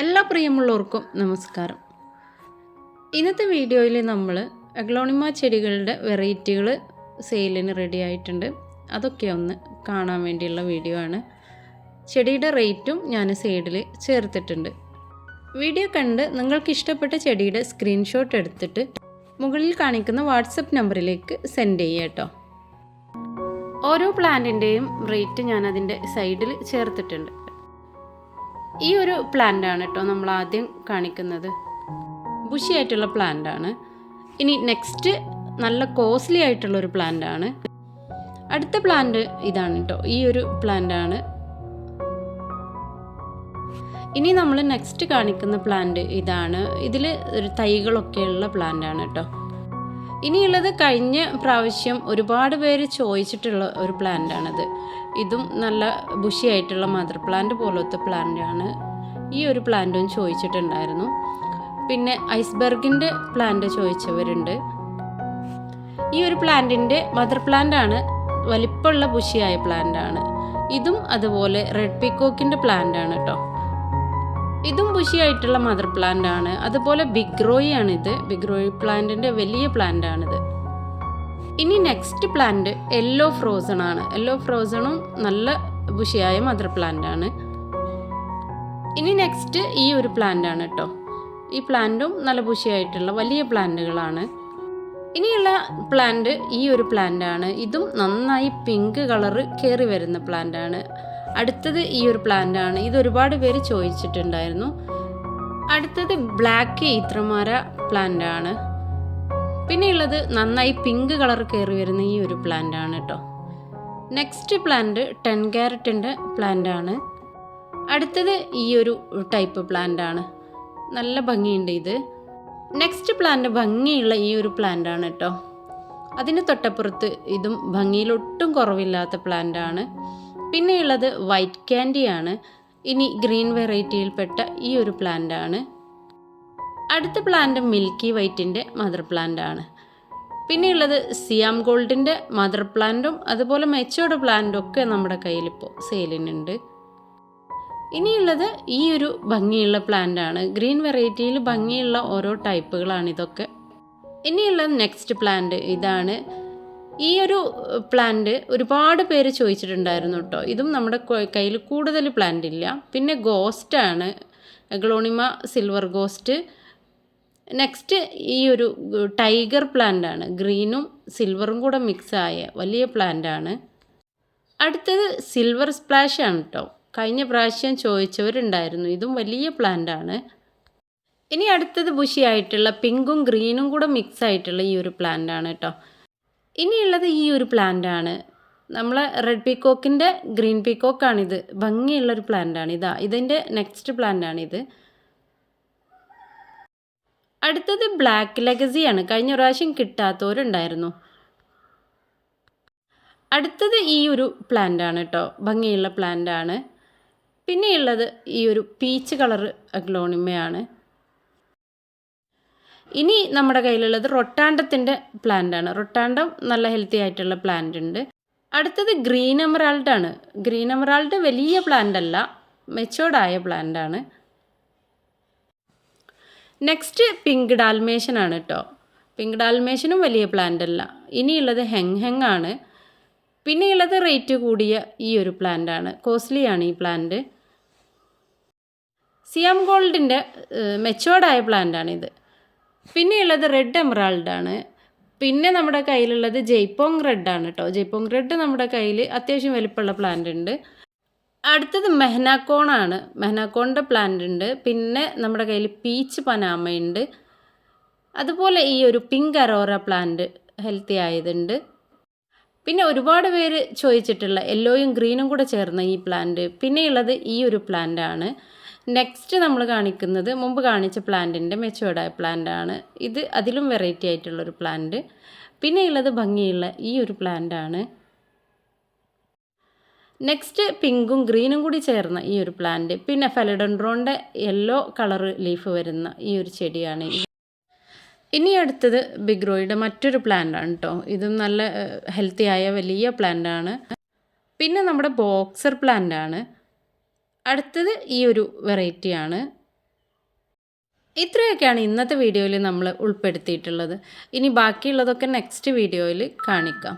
എല്ലാ പ്രിയമുള്ളവർക്കും നമസ്കാരം. ഇന്നത്തെ വീഡിയോയിൽ നമ്മൾ അഗ്ലോണിമ ചെടികളുടെ വെറൈറ്റികൾ സെയിലിന് റെഡി ആയിട്ടുണ്ട്. അതൊക്കെ ഒന്ന് കാണാൻ വേണ്ടിയുള്ള വീഡിയോ ആണ്. ചെടിയുടെ റേറ്റും ഞാൻ സൈഡിൽ ചേർത്തിട്ടുണ്ട്. വീഡിയോ കണ്ട് നിങ്ങൾക്ക് ഇഷ്ടപ്പെട്ട ചെടിയുടെ സ്ക്രീൻഷോട്ട് എടുത്തിട്ട് മുകളിൽ കാണിക്കുന്ന വാട്സപ്പ് നമ്പറിലേക്ക് സെൻഡ് ചെയ്യുക കേട്ടോ. ഓരോ പ്ലാന്റിന്റെയും റേറ്റ് ഞാൻ അതിന്റെ സൈഡിൽ ചേർത്തിട്ടുണ്ട്. ഈ ഒരു പ്ലാന്റ് ആണ് കേട്ടോ നമ്മൾ ആദ്യം കാണിക്കുന്നത്. ബുഷി ആയിട്ടുള്ള പ്ലാന്റ് ആണ്. ഇനി നെക്സ്റ്റ് നല്ല കോസ്റ്റ്ലി ആയിട്ടുള്ള ഒരു പ്ലാന്റ് ആണ്. അടുത്ത പ്ലാന്റ് ഇതാണ് കേട്ടോ ഈ ഒരു പ്ലാന്റ് ആണ്. ഇനി നമ്മൾ നെക്സ്റ്റ് കാണിക്കുന്ന പ്ലാന്റ് ഇതാണ്. ഇതിൽ ഒരു തൈകളൊക്കെയുള്ള പ്ലാന്റ് ആണ് കേട്ടോ ഇനിയുള്ളത് കഴിഞ്ഞ പ്രാവശ്യം ഒരുപാട് പേര് ചോദിച്ചിട്ടുള്ള ഒരു പ്ലാന്റ് ആണിത്. ഇതും നല്ല ബുഷിയായിട്ടുള്ള മദർ പ്ലാന്റ് പോലത്തെ പ്ലാന്റാണ് ഈ ഒരു പ്ലാന്റും ചോദിച്ചിട്ടുണ്ടായിരുന്നു. പിന്നെ ഐസ്ബെർഗിന്റെ പ്ലാന്റ് ചോദിച്ചവരുണ്ട്. ഈ ഒരു പ്ലാന്റിന്റെ മദർ പ്ലാന്റാണ് വലിപ്പമുള്ള ബുഷിയായ പ്ലാന്റാണ് ഇതും അതുപോലെ റെഡ് പിക്കോക്കിന്റെ പ്ലാന്റ് ആണ് കേട്ടോ ഇതും ബുഷിയായിട്ടുള്ള മദർ പ്ലാന്റ് ആണ്. അതുപോലെ ബിഗ്രോയി ആണ് ഇത്. ബിഗ്രോയി പ്ലാന്റിന്റെ വലിയ പ്ലാന്റ് ആണിത്. ഇനി നെക്സ്റ്റ് പ്ലാന്റ് യെല്ലോ ഫ്രോസൺ ആണ്. യെല്ലോ ഫ്രോസണും നല്ല ബുഷിയായ മദർ പ്ലാന്റ് ആണ്. ഇനി നെക്സ്റ്റ് ഈ ഒരു പ്ലാന്റ് ആണ് കേട്ടോ ഈ പ്ലാന്റും നല്ല ബുഷിയായിട്ടുള്ള വലിയ പ്ലാന്റുകളാണ് ഇനിയുള്ള പ്ലാന്റ് ഈ ഒരു പ്ലാന്റ് ആണ്. ഇതും നന്നായി പിങ്ക് കളറ് കയറി വരുന്ന പ്ലാന്റ് ആണ്. അടുത്തത് ഈ ഒരു പ്ലാന്റ് ആണ്. ഇത് ഒരുപാട് പേര് ചോദിച്ചിട്ടുണ്ടായിരുന്നു. അടുത്തത് ബ്ലാക്ക് ഈത്രമാര പ്ലാന്റ് ആണ്. പിന്നെ ഉള്ളത് നന്നായി പിങ്ക് കളർ കയറി വരുന്ന ഈ ഒരു പ്ലാന്റ് ആണ് കേട്ടോ നെക്സ്റ്റ് പ്ലാന്റ് ടെൻ ക്യാരറ്റിന്റെ പ്ലാന്റ് ആണ്. അടുത്തത് ഈ ഒരു ടൈപ്പ് പ്ലാന്റ് ആണ്. നല്ല ഭംഗിയുണ്ട് ഇത്. നെക്സ്റ്റ് പ്ലാന്റ് ഭംഗിയുള്ള ഈ ഒരു പ്ലാന്റ് ആണ് കേട്ടോ അതിന് തൊട്ടപ്പുറത്ത് ഇതും ഭംഗിയിൽ ഒട്ടും കുറവില്ലാത്ത പ്ലാന്റ് ആണ്. പിന്നെയുള്ളത് വൈറ്റ് ക്യാൻഡി ആണ്. ഇനി ഗ്രീൻ വെറൈറ്റിയിൽപ്പെട്ട ഈ ഒരു പ്ലാന്റ് ആണ്. അടുത്ത പ്ലാന്റ് മിൽക്കി വൈറ്റിന്റെ മദർ പ്ലാന്റ് ആണ് പിന്നെയുള്ളത് സിയാം ഗോൾഡിന്റെ മദർ പ്ലാന്റും അതുപോലെ മെച്ചോർഡ് പ്ലാന്റും ഒക്കെ നമ്മുടെ കയ്യിലിപ്പോൾ സെയിലിനുണ്ട്. ഇനിയുള്ളത് ഈ ഒരു ഭംഗിയുള്ള പ്ലാന്റ് ആണ് ഗ്രീൻ വെറൈറ്റിയിൽ ഭംഗിയുള്ള ഓരോ ടൈപ്പുകളാണ് ഇതൊക്കെ. ഇനിയുള്ള നെക്സ്റ്റ് പ്ലാന്റ് ഇതാണ്. ഈ ഒരു പ്ലാന്റ് ഒരുപാട് പേര് ചോദിച്ചിട്ടുണ്ടായിരുന്നു കേട്ടോ. ഇതും നമ്മുടെ കയ്യിൽ കൂടുതൽ പ്ലാന്റ് ഇല്ല. പിന്നെ ഗോസ്റ്റാണ്. ഗ്ലോണിമ സിൽവർ ഗോസ്റ്റ് നെക്സ്റ്റ് ഈ ഒരു ടൈഗർ പ്ലാന്റ് ആണ്. ഗ്രീനും സിൽവറും കൂടെ മിക്സ് ആയ വലിയ പ്ലാന്റ് ആണ്. അടുത്തത് സിൽവർ സ്പ്ലാഷ് ആണ് കേട്ടോ കഴിഞ്ഞ പ്രാവശ്യം ചോദിച്ചവരുണ്ടായിരുന്നു ഇതും വലിയ പ്ലാന്റ് ആണ്. ഇനി അടുത്തത് ബുഷിയായിട്ടുള്ള പിങ്കും ഗ്രീനും കൂടെ മിക്സ് ആയിട്ടുള്ള ഈ ഒരു പ്ലാന്റ് ആണ് കേട്ടോ ഇനിയുള്ളത് ഈ ഒരു പ്ലാന്റ് ആണ്. നമ്മൾ റെഡ് പീക്കോക്കിന്റെ ഗ്രീൻ പീക്കോക്കാണിത് ഭംഗിയുള്ളൊരു പ്ലാന്റ് ആണ്. ഇതാ ഇതിന്റെ നെക്സ്റ്റ് പ്ലാന്റ് ആണിത്. അടുത്തത് ബ്ലാക്ക് ലെഗസിയാണ്. കഴിഞ്ഞ പ്രാവശ്യം കിട്ടാത്തവരുണ്ടായിരുന്നു. അടുത്തത് ഈ ഒരു പ്ലാന്റ് ആണ് കേട്ടോ. ഭംഗിയുള്ള പ്ലാന്റ് ആണ് പിന്നെയുള്ളത് ഈ ഒരു പീച്ച് കളർ അഗ്ലോണിമയാണ്. ഇനി നമ്മുടെ കയ്യിലുള്ളത് റൊട്ടാണ്ടത്തിന്റെ പ്ലാന്റ് ആണ് റൊട്ടാണ്ടം നല്ല ഹെൽത്തി ആയിട്ടുള്ള പ്ലാന്റ് ഉണ്ട്. അടുത്തത് ഗ്രീൻ എമറാൾഡ് ആണ് ഗ്രീൻ എമറാൾഡ് വലിയ പ്ലാന്റ് അല്ല മെച്ചോർഡായ പ്ലാന്റ് ആണ് നെക്സ്റ്റ് പിങ്ക് ഡാൽമേഷൻ ആണ് കേട്ടോ പിങ്ക് ഡാൽമേഷനും വലിയ പ്ലാന്റ് അല്ല. ഇനിയുള്ളത് ഹെങ് ഹെങ് ആണ്. പിന്നെയുള്ളത് റേറ്റ് കൂടിയ ഈ ഒരു പ്ലാന്റ് ആണ്. കോസ്റ്റ്ലി ആണ് ഈ പ്ലാന്റ് സിയാം ഗോൾഡിന്റെ മെച്ചോർഡായ പ്ലാന്റ് ആണിത് പിന്നെയുള്ളത് റെഡ് എമറാൾഡ് ആണ്. പിന്നെ നമ്മുടെ കയ്യിലുള്ളത് ജയ്പോങ് റെഡ് ആണ് കേട്ടോ ജയ്പോങ് റെഡ് നമ്മുടെ കയ്യിൽ അത്യാവശ്യം വലിപ്പമുള്ള പ്ലാന്റ് ഉണ്ട്. അടുത്തത് മെഹനാക്കോണാണ്. മെഹനാക്കോണിന്റെ പ്ലാന്റ് ഉണ്ട്. പിന്നെ നമ്മുടെ കയ്യിൽ പീച്ച് പനാമയുണ്ട്. അതുപോലെ ഈ ഒരു പിങ്ക് അറോറ പ്ലാന്റ് ഹെൽത്തി ആയതുണ്ട്. പിന്നെ ഒരുപാട് പേര് ചോദിച്ചിട്ടുള്ള യെല്ലോയും ഗ്രീനും കൂടെ ചേർന്ന ഈ പ്ലാന്റ് പിന്നെയുള്ളത് ഈ ഒരു പ്ലാന്റ് ആണ്. നെക്സ്റ്റ് നമ്മൾ കാണിക്കുന്നത് മുമ്പ് കാണിച്ച പ്ലാന്റിന്റെ മെച്ചുവേർഡായ പ്ലാന്റ് ആണ്. ഇത് അതിലും വെറൈറ്റി ആയിട്ടുള്ളൊരു പ്ലാന്റ് പിന്നെയുള്ളത് ഭംഗിയുള്ള ഈ ഒരു പ്ലാന്റ് ആണ്. നെക്സ്റ്റ് പിങ്കും ഗ്രീനും കൂടി ചേർന്ന ഈ ഒരു പ്ലാന്റ് പിന്നെ ഫെലഡൻഡ്രോണിന്റെ യെല്ലോ കളർ ലീഫ് വരുന്ന ഈ ഒരു ചെടിയാണ് ഇനി അടുത്തത് ബിഗ്രോയുടെ മറ്റൊരു പ്ലാന്റ് ആണ് കേട്ടോ ഇതും നല്ല ഹെൽത്തി ആയ വലിയ പ്ലാന്റ് ആണ്. പിന്നെ നമ്മുടെ ബോക്സർ പ്ലാന്റ് ആണ്. അടുത്തത് ഈ ഒരു വെറൈറ്റിയാണ് ഇത്രയൊക്കെയാണ് ഇന്നത്തെ വീഡിയോയിൽ നമ്മൾ ഉൾപ്പെടുത്തിയിട്ടുള്ളത്. ഇനി ബാക്കിയുള്ളതൊക്കെ നെക്സ്റ്റ് വീഡിയോയിൽ കാണിക്കാം.